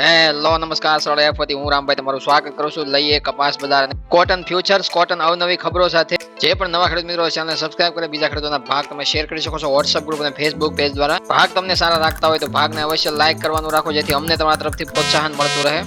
Hello, નમસ્કાર sir એફથી હું રામભાઈ તમારું સ્વાગત કરું છું. લઈએ કપાસ બજાર અને કોટન ફ્યુચર્સ કોટન અવનવી ખબરો સાથે. જે પણ નવા ખેડૂત મિત્રો ચેનલ સબસ્ક્રાઇબ કરે, બીજા ખેડૂતોના ભાગ તમે શેર કરી શકો છો વોટ્સઅપ ગ્રુપ અને ફેસબુક પેજ દ્વારા. ભાગ તમને સારા રાખતા હોય તો ભાગને અવશ્ય લાઇક કરવાનું રાખો, જેથી અમને તમારા તરફથી પ્રોત્સાહન મળતું રહે.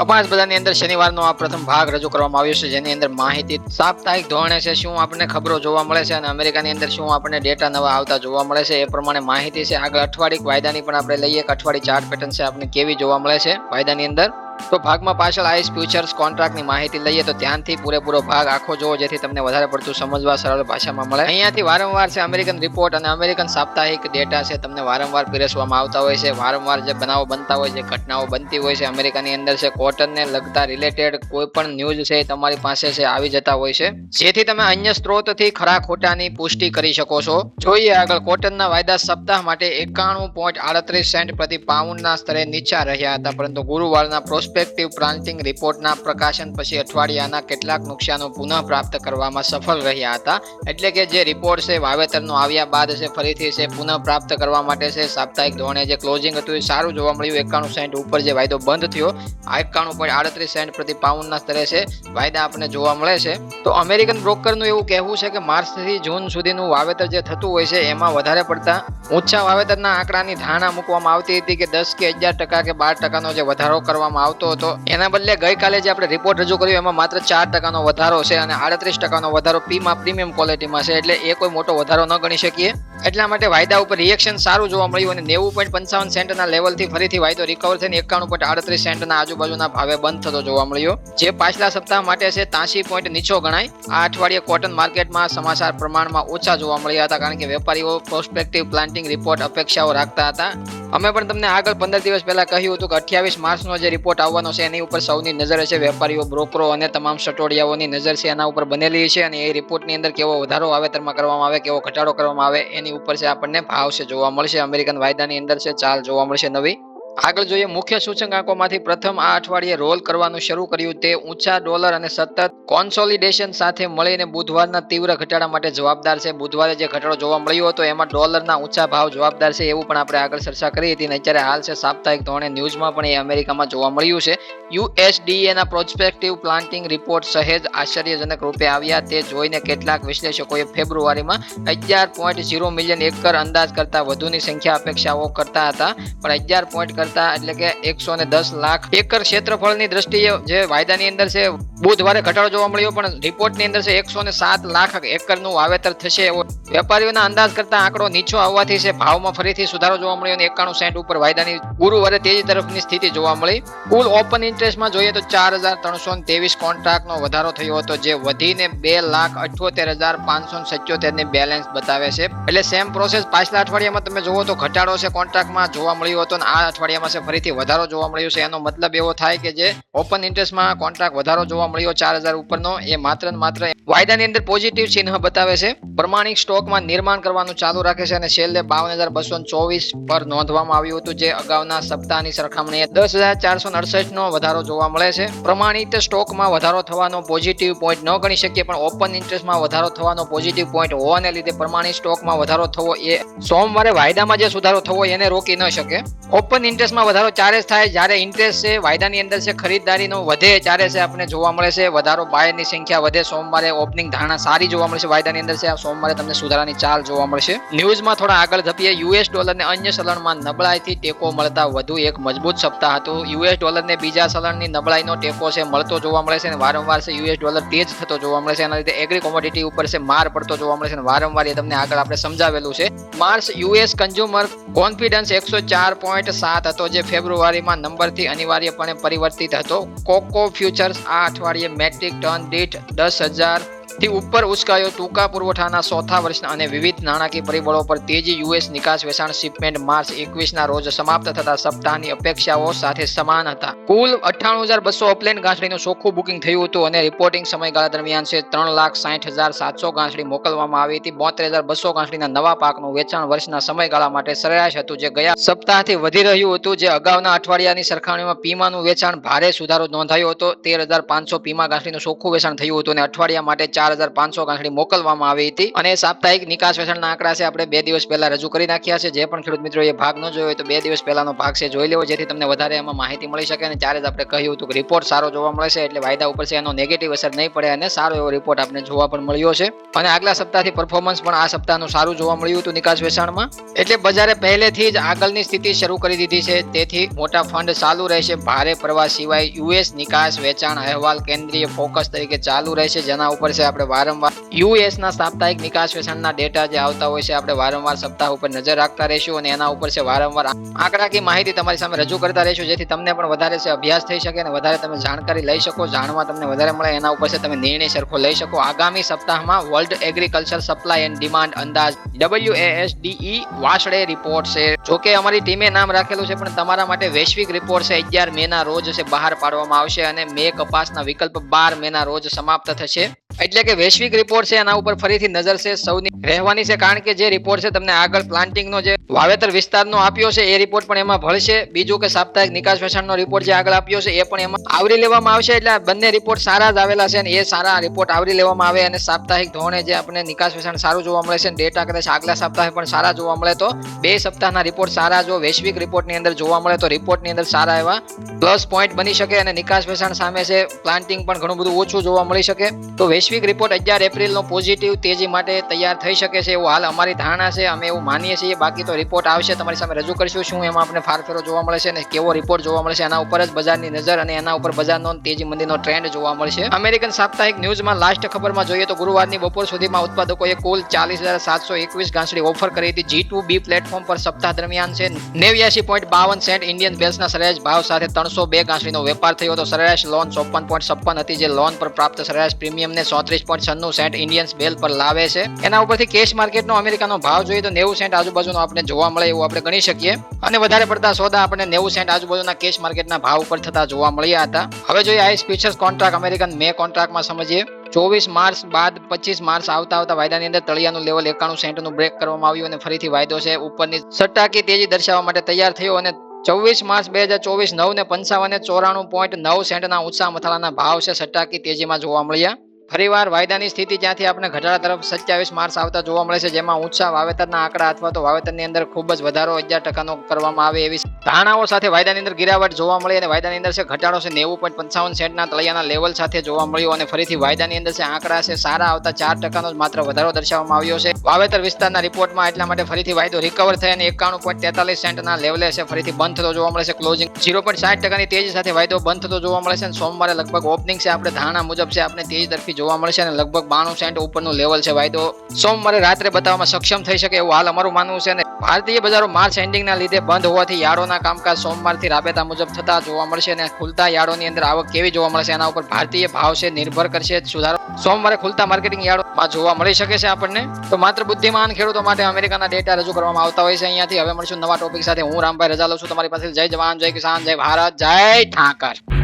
કપાસ બધાની અંદર શનિવારનો આ પ્રથમ ભાગ રજૂ કરવામાં આવ્યો છે, જેની અંદર માહિતી સાપ્તાહિક ધોરણે છે, શું આપણને ખબરો જોવા મળે છે અને અમેરિકાની અંદર શું આપણને ડેટા નવા આવતા જોવા મળે છે, એ પ્રમાણે માહિતી છે. આગળ અઠવાડિક વાયદાની પણ આપણે લઈએ કે અઠવાડિક ચાર્ટ પેટર્ન છે, આપણને કેવી જોવા મળે છે વાયદાની અંદર. તો ભાગમાં પાછળ આઈસ ફ્યુચર્સ કોન્ટ્રાક્ટની માહિતી લઈએ તો ધ્યાનથી પૂરેપૂરો ભાગ આખો જોવો જેથી તમને વધારે પડતું સમજવા સરળ ભાષામાં મળે. અહીંયાથી વારંવાર છે અમેરિકન રિપોર્ટ અને અમેરિકન સાપ્તાહિક ડેટા છે તમને વારંવાર પીરસવામાં આવતા હોય છે. વારંવાર જે બનાવો બનતા હોય છે, ઘટનાઓ બનતી હોય છે, અમેરિકાની અંદર છે, કોટનને લગતા રિલેટેડ કોઈ પણ ન્યૂઝ છે તમારી પાસે છે, આવી જતા હોય છે. જેથી તમે અન્ય સ્ત્રોતથી ખરા ખોટાની પુષ્ટિ કરી શકો છો. જોઈએ આગળ કોટનના વાયદા સપ્તાહ માટે એકાણું પોઈન્ટ આડત્રીસ સેન્ટ પ્રતિ પાઉન્ડના સ્તરે નીચા રહ્યા હતા, પરંતુ ગુરુવારના પ્રોસ્પેક્ટિવ પ્લાન્ટિંગ રિપોર્ટના પ્રકાશન પછી અઠવાડિયાના કેટલાક નુકસાનો પુનઃ પ્રાપ્ત કરવામાં સફળ રહ્યા હતા. એટલે કે જે રિપોર્ટ છે, વાવેતરનો આવ્યા બાદ છે, ફરીથી છે, પુનઃ પ્રાપ્ત કરવા માટે છે, સાપ્તાહિક ધોરણે જે ક્લોઝિંગ હતું એ સારું જોવા મળ્યું. એકાણું સેન્ટ ઉપર જે વાયદો બંધ થયો, આ એકાણું પોઈન્ટ આડત્રીસ સેન્ટ પ્રતિ પાઉન્ડના સ્તરે છે, વાયદા આપણને જોવા મળે છે. તો અમેરિકન બ્રોકરનું એવું કહેવું છે કે માર્ચથી જૂન સુધીનું વાવેતર જે થતું હોય છે, એમાં વધારે પડતા ઊંચા વાવેતરના આંકડાની ધારણા મૂકવામાં આવતી હતી કે દસ કે અગિયાર ટકા કે બાર ટકાનો જે વધારો કરવામાં આવતો હતો. એના બદલે ગઈકાલે જે આપણે રિપોર્ટ રજૂ કર્યો, એમાં માત્ર ચાર ટકાનો વધારો છે અને આડત્રીસ ટકાનો વધારો પીમાં પ્રીમિયમ ક્વોલિટીમાં છે. એટલે એ કોઈ મોટો વધારો ન ગણી શકીએ. એટલા માટે વાયદા ઉપર રિએક્શન સારું જોવા મળ્યું અને નેવું પોઈન્ટ પંચાવન સેન્ટના લેવલથી ફરીથી વાયદો રિકવર થઈને એકાણું પોઈન્ટ આડત્રીસ સેન્ટના આજુબાજુના ભાવે બંધ થતો જોવા મળ્યો. જે પાછલા સપ્તાહ માટે છે તાંસી પોઈન્ટ નીચો ગણાય. આ અઠવાડિયે કોટન માર્કેટમાં સમાચાર પ્રમાણમાં ઓછા જોવા મળ્યા હતા, કારણ કે વેપારીઓ પ્રોસ્પેક્ટિવ પ્લાન્ટિંગ રિપોર્ટ અપેક્ષાઓ રાખતા હતા. અમે પણ તમને આગળ પંદર દિવસ પહેલા કહ્યું હતું કે અઠ્યાવીસ માર્ચનો જે રિપોર્ટ આવવાનો છે, એની ઉપર સૌની નજર છે, વેપારીઓ બ્રોકરો અને તમામ સટોડિયાઓની નજર છે, એના ઉપર બનેલી છે અને એ રિપોર્ટની અંદર કેવો વધારો વાવેતરમાં કરવામાં આવે, કેવો ઘટાડો કરવામાં આવે, એની ઉપર છે આપણને ભાવ છે, જોવા મળશે. અમેરિકન વાયદાની અંદર છે, ચાલ જોવા મળશે નવી. આગળ જોઈએ, મુખ્ય સૂચકાંકોમાંથી પ્રથમ આ અઠવાડિયે રોલ કરવાનું શરૂ કર્યું. તે ઊંચા ડોલર અને સતત કોન્સોલિડેશન સાથે મળીને બુધવારના તીવ્ર ઘટાડા માટે જવાબદાર છે. બુધવારે જે ઘટાડો જોવા મળ્યો હતો, એમાં ડોલરના ઊંચા ભાવ જવાબદાર છે એવું પણ આપણે આગળ ચર્ચા કરી હતી અને અત્યારે હાલ છે સાપ્તાહિક ધોરણે ન્યૂઝમાં પણ એ અમેરિકામાં જોવા મળ્યું છે. યુએસડીએના પ્રોસ્પેક્ટિવ પ્લાન્ટિંગ રિપોર્ટ સહેજ આશ્ચર્યજનક રૂપે આવ્યા. તે જોઈને કેટલાક વિશ્લેષકોએ ફેબ્રુઆરીમાં અગિયાર પોઈન્ટ ઝીરો મિલિયન એકર અંદાજ કરતા વધુની સંખ્યા અપેક્ષાઓ કરતા હતા. પણ અગિયાર પોઈન્ટ કરતા, એટલે કે એકસો ને દસ લાખ એકર ક્ષેત્રફળની દ્રષ્ટિએ જે વાયદાની અંદર છે, બુધવારે ઘટાડો જોવા મળ્યો, પણ રિપોર્ટની અંદર છે એકસો ને સાત લાખ એકરનું વાવેતર થશે એવો વેપારીઓના અંદાજ કરતા આંકડો નીચો આવવાથી છે, ભાવમાં ફરીથી સુધારો જોવા મળ્યો અને એકાણું સેન્ટ ઉપર વાયદાની ગુરુવારે તેજી તરફની સ્થિતિ જોવા મળી. કુલ ઓપન ઇન્ટરેસ્ટમાં જોઈએ તો ચાર હજાર ત્રણસો ત્રેવીસ કોન્ટ્રાક્ટનો વધારો થયો હતો, જે વધીને બે લાખ અઠ્યોતેર હજાર પાંચસો સત્યોતેરની બેલેન્સ બતાવે છે. એટલે સેમ પ્રોસેસ પાછલા અઠવાડિયામાં તમે જુઓ તો ઘટાડો છે, કોન્ટ્રાક્ટમાં જોવા મળ્યો હતો અને આ અઠવાડિયામાં છે, ફરીથી વધારો જોવા મળ્યો છે. એનો મતલબ એવો થાય કે જે ઓપન ઇન્ટરેસ્ટમાં કોન્ટ્રાક્ટ વધારો જોવા મળ્યો ચાર હજાર ઉપરનો, એ માત્ર ને માત્ર વાયદાની અંદર પોઝિટિવ ચિહ્ન બતાવે છે. પ્રમાણિક સ્ટોકમાં નિર્માણ કરવાનું ચાલુ રાખે છે અને છેલ્લે બાવન હજાર બસો ચોવીસ પર નોંધવામાં આવ્યું હતું, જે અગાઉના સપ્તાહની સરખામણીએ દસ હજાર ચારસો અડસઠ નો વધારો જોવા મળે છે. પ્રમાણિત સ્ટોકમાં વધારો થવાનો પોઝિટિવ પોઈન્ટ ન ગણી શકીએ, પણ ઓપન ઇન્ટરેસ્ટમાં વધારો થવાનો પોઝિટિવ પોઈન્ટ હોવાને લીધે પ્રમાણિત સ્ટોકમાં વધારો થવો એ સોમવારે વાયદામાં જે સુધારો થવો એને રોકી ન શકે. ઓપન ઇન્ટરેસ્ટમાં વધારો ચારે થાય. જ્યારે ઇન્ટરેસ્ટ છે, વાયદાની અંદર છે, ખરીદદારીનો વધે, ત્યારે છે આપણે જોવા મળે છે, વધારો બાયરની સંખ્યા વધે. સોમવારે ઓપનિંગ ધારણા સારી જોવા મળશે વાયદાની અંદર છે સોમવારે તમને સુધારાની ચાલ જોવા મળશે. ન્યૂઝમાં થોડા આગળ ધપીએ. યુએસ ડોલરને અન્ય ચલણમાં નબળાઈથી ટેકો મળતા વધુ એક મજબૂત સપ્તાહ હતું. યુએસ ડોલરને બીજા ચલણની નબળાઈનો ટેકો છે, મળતો જોવા મળે છે અને વારંવાર છે યુએસ ડોલર તેજ થતો જોવા મળે છે. એના લીધે એગ્રી કોમોડિટી ઉપર છે, માર પડતો જોવા મળે છે અને વારંવાર એ તમને આગળ આપણે સમજાવેલું છે. માર્ચ યુએસ કન્ઝ્યુમર કોન્ફિડન્સ એકસો ચાર પોઈન્ટ સાત હતો જે ફેબ્રુઆરીમાં નંબરથી અનિવાર્યપણે પરિવર્તિત હતો. કોકો ફ્યુચર્સ આ અઠવાડિયે મેટ્રિક ટન દીઠ દસ હજાર થી ઉપર ઉચકાયો ટૂંકા પુરવઠાના ચોથા વર્ષના અને વિવિધ નાણાકીય પરિબળો પર તેજી યુએસ નિકાસ વેચાણ શિપમેન્ટ માર્ચ એકવીસના રોજ સમાપ્ત થતા સપ્તાહની અપેક્ષાઓ સાથે સમાન હતા. કુલ અઠ્ઠાણું હજાર બસો અપલેન ગાંસડીનું ચોખ્ખું બુકિંગ થયું હતું અને રિપોર્ટિંગ સમયગાળા દરમિયાન છે ત્રણ લાખ સાઠ હજાર સાતસો ગાંસડી મોકલવામાં આવી હતી. બોતેર હજાર બસો ગાંસડીના નવા પાકનું વેચાણ વર્ષના સમયગાળા માટે સરેરાશ હતું જે ગયા સપ્તાહથી વધી રહ્યું હતું. જે અગાઉના અઠવાડિયાની સરખામણીમાં પીમાનું વેચાણ ભારે સુધારો નોંધાયો હતો. તેર હજાર પાંચસો પીમા ગાંસડીનું ચોખ્ખું વેચાણ થયું હતું અને અઠવાડિયા માટે ચાર હજાર પાંચસો ગાંઠડી મોકલવામાં આવી હતી. અને સાપ્તાહિક નિકાસ વેચાણના આંકડા છે, આપણે બે દિવસ પહેલા રજૂ કરી નાખ્યા છે. જે પણ ખેડૂત મિત્રો એ ભાગ ન જોયો હોય તો બે દિવસ પહેલાનો ભાગ છે, જોઈ લેવો. જેથી તમને વધારે એમાં માહિતી મળી શકે અને ત્યારે જ આપણે કહ્યું હતું કે રિપોર્ટ સારો જોવા મળે છે એટલે વાયદા ઉપર છે, એનો નેગેટિવ અસર નહીં પડે અને સારો એવો રિપોર્ટ આપણે જોવા પણ મળ્યો છે. અને આગલા સપ્તાહથી પરફોર્મન્સ પણ આ સપ્તાહનું સારું જોવા મળ્યું હતું નિકાસ વેચાણમાં. એટલે બજારે પહેલેથી જ આગળની સ્થિતિ શરૂ કરી દીધી છે. તેથી મોટા ફંડ ચાલુ રહેશે. ભારે પ્રવાહ સિવાય યુએસ નિકાસ વેચાણ અહેવાલ કેન્દ્રીય ફોકસ તરીકે ચાલુ રહેશે. જેના ઉપર છે, આપણે વારંવાર યુએસના સાપ્તાહિક નિકાસ વેચાણના ડેટા જે આવતા હોય છે, આપણે વારંવાર સપ્તાહ ઉપર નજર રાખતા રહીશું અને એના ઉપર છે વારંવાર આંકડાકીય માહિતી તમારી સામે રજૂ કરતા રહીશું, જેથી તમને પણ વધારે છે અભ્યાસ થઈ શકે અને વધારે તમે જાણકારી લઈ શકો, જાણવા તમને વધારે મળે, એના ઉપર છે તમે નિર્ણય સરખો લઈ શકો. આગામી સપ્તાહમાં world agriculture supply and demand અંદાજ ડબલ્યુ એસ ડીઈ વાસડે રિપોર્ટ છે. જો કે અમારી ટીમે નામ રાખેલું છે, પણ તમારા માટે વૈશ્વિક રિપોર્ટ છે, અગિયાર મે ના રોજ છે બહાર પાડવામાં આવશે અને મે કપાસના વિકલ્પ બાર મે ના રોજ સમાપ્ત થશે. એટલે કે વૈશ્વિક રિપોર્ટ છે એના ઉપર ફરીથી નજર છે. સૌની રહેવાની છે, કારણ કે જે રિપોર્ટ છે તમને આગળ પ્લાન્ટિંગનો જે વાવેતર વિસ્તારનો આપ્યો છે, એ રિપોર્ટ પણ એમાં ભળશે. બીજું કે સાપ્તાહિક નિકાસ વેચાણનો રિપોર્ટ જે આગળ આપ્યો છે, એ પણ એમાં આવરી લેવામાં આવશે, એટલે બંને રિપોર્ટ સારા જ આવેલા છે અને એ સારા રિપોર્ટ આવરી લેવામાં આવે અને સાપ્તાહિક ધોરણે જે આપણે નિકાસ વેચાણ સારું જોવા મળે છે ડેટા કદાચ આગલા સપ્તાહે પણ સારા જોવા મળે, તો બે સપ્તાહના રિપોર્ટ સારા જો વૈશ્વિક રિપોર્ટની અંદર જોવા મળે, તો રિપોર્ટની અંદર સારા એવા પ્લસ પોઈન્ટ બની શકે અને નિકાસ વેચાણ સામે છે પ્લાન્ટિંગ પણ ઘણું બધું ઓછું જોવા મળી શકે. તો વૈશ્વિક રિપોર્ટ અગિયાર એપ્રિલનો પોઝિટિવ તેજી માટે તૈયાર થઈ શકે છે, એવું હાલ અમારી ધારણા છે, અમે એવું માનીએ છીએ. બાકી તો રિપોર્ટ આવશે, તમારી સામે રજૂ કરીશું શું એમાં આપણે ફારફેરો જોવા મળે છે અને કેવો રિપોર્ટ જોવા મળે છે, એના ઉપર જ બજારની નજર અને એના ઉપર બજારનો તેજી મંદીનો ટ્રેન્ડ જોવા મળશે અમેરિકન સાપ્તાહિક ન્યૂઝમાં લાસ્ટ ખબરમાં જોઈએ તો ગુરુવારની બપોર સુધીમાં ઉત્પાદકોએ કુલ ચાલીસ હજાર સાતસો એકવીસ ઘાંસડી ઓફર કરી હતી. જી ટુ બી પ્લેટફોર્મ પર સપ્તાહ દરમિયાન છે. નેવ્યાસી પોઈન્ટ બાવન સેન્ટ ઇન્ડિયન બેલ્સના સરેરાશ ભાવ સાથે ત્રણસો બે ગાંસડીનો વેપાર થયો હતો. સરેરાશ લોન ચોપન પોઈન્ટ છપ્પન હતી, જે લોન પર પ્રાપ્ત સરેરાશ પ્રીમિયમને ચોત્રીસ પોઈન્ટ છન્નું સેન્ટ ઇન્ડિયન્સ બેલ પર લાવે છે. એના ઉપરથી કેશ માર્કેટનો અમેરિકાનો ભાવ જોઈએ તો નેવું સેન્ટ આજુબાજુનો આપણે જોવા મળે એવું આપણે ગણી શકીએ. અને વધારે પડતા સોદા આપણે નેવું સેન્ટ આજુબાજુના કેશ માર્કેટના ભાવ ઉપર થતા જોવા મળ્યા હતા. હવે જોઈએ ICE futures contract, American May કોન્ટ્રાક્ટમાં સમજીએ. ચોવીસ માર્ચ બાદ પચીસ માર્ચ આવતા આવતા વાયદાની અંદર તળિયાનું લેવલ એકાણું સેન્ટનું બ્રેક કરવામાં આવ્યું અને ફરીથી વાયદો છે ઉપરની સટ્ટાકી તેજી દર્શાવવા માટે તૈયાર થયો અને ચોવીસ માર્ચ બે હજાર ચોવીસ નવ ને પંચાવન ચોરાણું પોઈન્ટ નવ સેન્ટના ઊંચા મથાળાના ભાવ છે સટ્ટાકી તેજીમાં જોવા મળ્યા. ફરીવાર વાયદાની સ્થિતિ જ્યાંથી આપણે ઘટાડા તરફ સત્યાવીસ માર્ચ આવતા જોવા મળે છે, જેમાં ઊંચા વાવેતરના આંકડા અથવા તો વાવેતરની અંદર ખૂબ જ વધારો અગિયાર ટકાનો કરવામાં આવે એવી ધારણાઓ સાથે વાયદાની અંદર ગિરાવટ જોવા મળી અને વાયદાની અંદર છે ઘટાડો છે નેવું પોઈન્ટ પંચાવન સેન્ટના તળિયાના લેવલ સાથે જોવા મળ્યો અને ફરીથી વાયદાની અંદર છે આંકડા છે સારા આવતા ચાર ટકાનો જ માત્ર વધારો દર્શાવવામાં આવ્યો છે. વાવેતર વિસ્તારના રિપોર્ટમાં એટલા માટે ફરીથી વાયદો રિકવર થઈ અને એકાણું પોઈન્ટ તેતાલીસ સેન્ટના લેવલે છે ફરીથી બંધ થતો જોવા મળે છે ક્લોઝિંગ ઝીરો પોઈન્ટ સાઠ ટકાની તેજી સાથે વાયદો બંધ થતો જોવા મળે છે અને સોમવારે લગભગ ઓપનિંગ છે આપણે ધારણા મુજબ છે આપણે તેજી તરફી જોવા મળશે અને લગભગ બાણું સેન્ટ ઉપરનું લેવલ છે વાયદો. સોમવારે રાત્રે બતાવવામાં સક્ષમ થઈ શકે એવું હાલ અમારું માનવું છે અને ભારતીય બજારો માર્ચ એન્ડિંગના લીધે બંધ હોવાથી યાર્ડોના કામકાજ સોમવારથી રાબેતા મુજબ થતા જોવા મળશે અને ખુલતા યાર્ડોની અંદર આવક કેવી જોવા મળશે એના ઉપર ભારતીય ભાવ છે, નિર્ભર કરશે, સુધારો. સોમવારે ખુલતા માર્કેટિંગ યાર્ડોમાં જોવા મળી શકે છે આપણને. તો માત્ર બુદ્ધિમાન ખેડૂતો માટે અમેરિકાના ડેટા રજૂ કરવામાં આવતા હોય છે અહીંયાથી. હવે મળશું નવા ટોપિક સાથે. હું રામભાઈ રજા લઉં છું. તમારી પાસે જય જવાન, જય કિસાન, જય ભારત, જય ઠાકર.